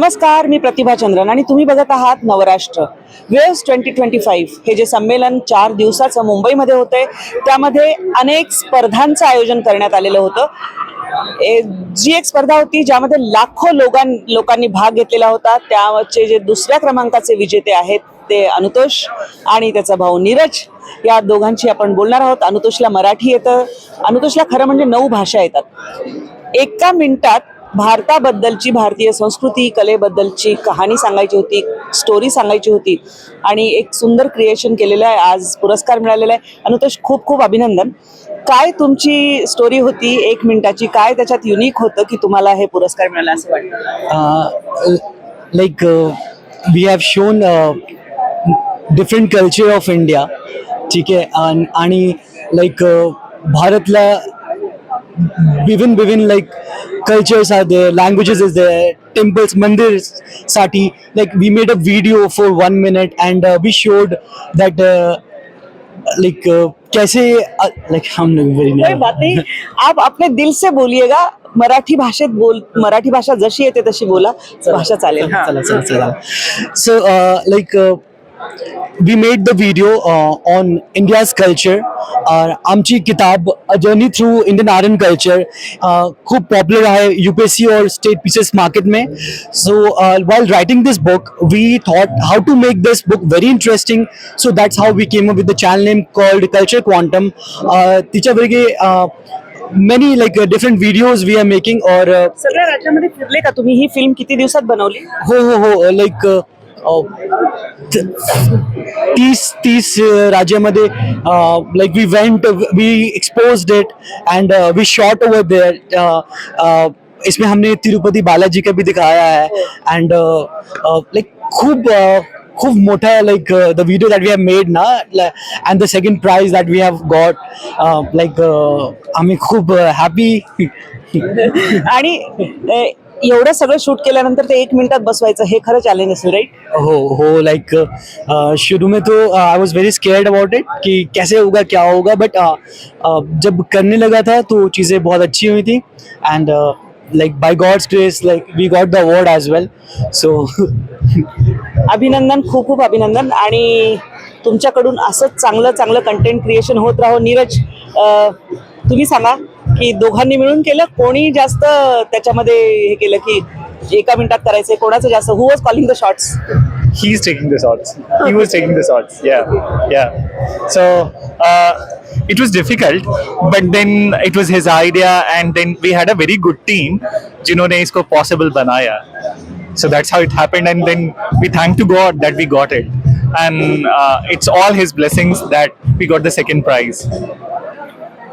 नमस्कार मी प्रतिभा चंद्रन आणि तुम्ही बघत आहात Navrashtra. Waves twenty twenty five हे जे संमेलन चार दिवसाचं मुंबईमध्ये होतंय त्यामध्ये अनेक स्पर्धांचं आयोजन करण्यात आलेलं होतं. ए- जी एक स्पर्धा होती ज्यामध्ये लाखो लोकां लोकांनी भाग घेतलेला होता. त्याचे जे दुसऱ्या क्रमांकाचे विजेते आहेत ते अनुतोष आणि त्याचा भाऊ नीरज. या दोघांशी आपण बोलणार आहोत. अनुतोषला मराठी येतं. अनुतोषला खरं म्हणजे नऊ भाषा येतात. एका मिनिटात भारताबद्दलची भारतीय संस्कृती कलेबद्दलची कहाणी सांगायची होती स्टोरी सांगायची होती आणि एक सुंदर क्रिएशन केलेलं आहे. आज पुरस्कार मिळालेला आहे. अनुतोष खूप खूप अभिनंदन. काय तुमची स्टोरी होती एक मिनिटाची? काय त्याच्यात युनिक होतं की तुम्हाला हे पुरस्कार मिळाला असं वाटतं? Like we have shown different culture of India ठीक आहे? आणि आणि लाईक भारतला विभिन्न विभिन्न like Cultures are there languages is there temples मंदिर साठी like we made a video for one minute and we showed that like कैसे लाईक हम लोग कोई very बात नहीं आप अपने दिल से बोलिएगा मराठी भाषेत बोल मराठी भाषा जशी येते तशी बोला भाषा चालेल हा. चला चला चला so uh, like uh, we made the video uh, आमची किताब a journey through Indian art and culture खूप पॉप्युलर आहे यूपीएससी पी सी और स्टेट पीसेस मार्केट में। So while writing this book we thought how to make this book very interesting so that's how we came up with the channel name called culture quantum तिच्या वेगळे many like different videos we are making और सगळ्या राज्यामध्ये फिरले का तुम्ही? ही film किती दिवसात बनवली? हो हो हो लाईक तीस तीस राज्यामध्ये like we went we expose it and we shot over there इसमें हमने तिरुपति बालाजी का भी दिखाया है एंड लाइक खूब खूब मोटा like the video that we have made ना and the second prize that we have got like आम्ही खूप हॅपी आणि एवढं सगळं शूट केल्यानंतर ते एक मिनिटात बसवायचं हे खरं चॅलेंज असेल राईट हो हो लाइक शुरू में तो I was very scared about it कि कैसे होगा क्या होगा बट जब करने लगा था तो चीज़ें बहुत अच्छी हुई थी and like by God's grace like we got the award as well so अभिनंदन खूप खूप अभिनंदन आणि तुमच्याकडून असंच चांगलं चांगलं कंटेंट क्रिएशन होत राहो. नीरज तुम्ही सांगा की दोघांनी मिळून केलं कोणी जास्त त्याच्यामध्ये हे केलं की एका मिनिटात करायचंय कोणाचं जास्त who was calling the shorts he's taking the shots. He was taking the shots. Yeah, yeah. So uh, it was difficult, but then it was his idea, and then we had a very good team, जिन्होंने इसको possible बनाया. So that's how it happened, and then we thank to God that we got it, and uh, it's all His blessings that we got the second prize.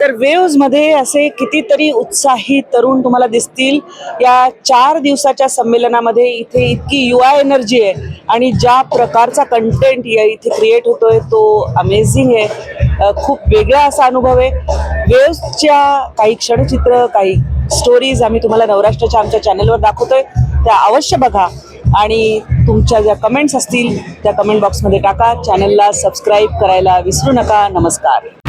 तर वेव्समध्ये असे कितीतरी उत्साही तरुण तुम्हाला दिसतील. या चार दिवसाच्या संमेलनामध्ये इथे इतकी युवा एनर्जी आहे आणि ज्या प्रकारचा कंटेंट इथे क्रिएट होतोय तो अमेझिंग आहे. खूप वेगळा असा अनुभव आहे. वेव्सच्या काही क्षणचित्र काही स्टोरीज आम्ही तुम्हाला नवराष्ट्राच्या आमच्या चॅनलवर दाखवतोय. त्या अवश्य बघा आणि तुमच्या ज्या कमेंट्स असतील त्या कमेंट बॉक्समध्ये टाका. चॅनलला सबस्क्राईब करायला विसरू नका. नमस्कार.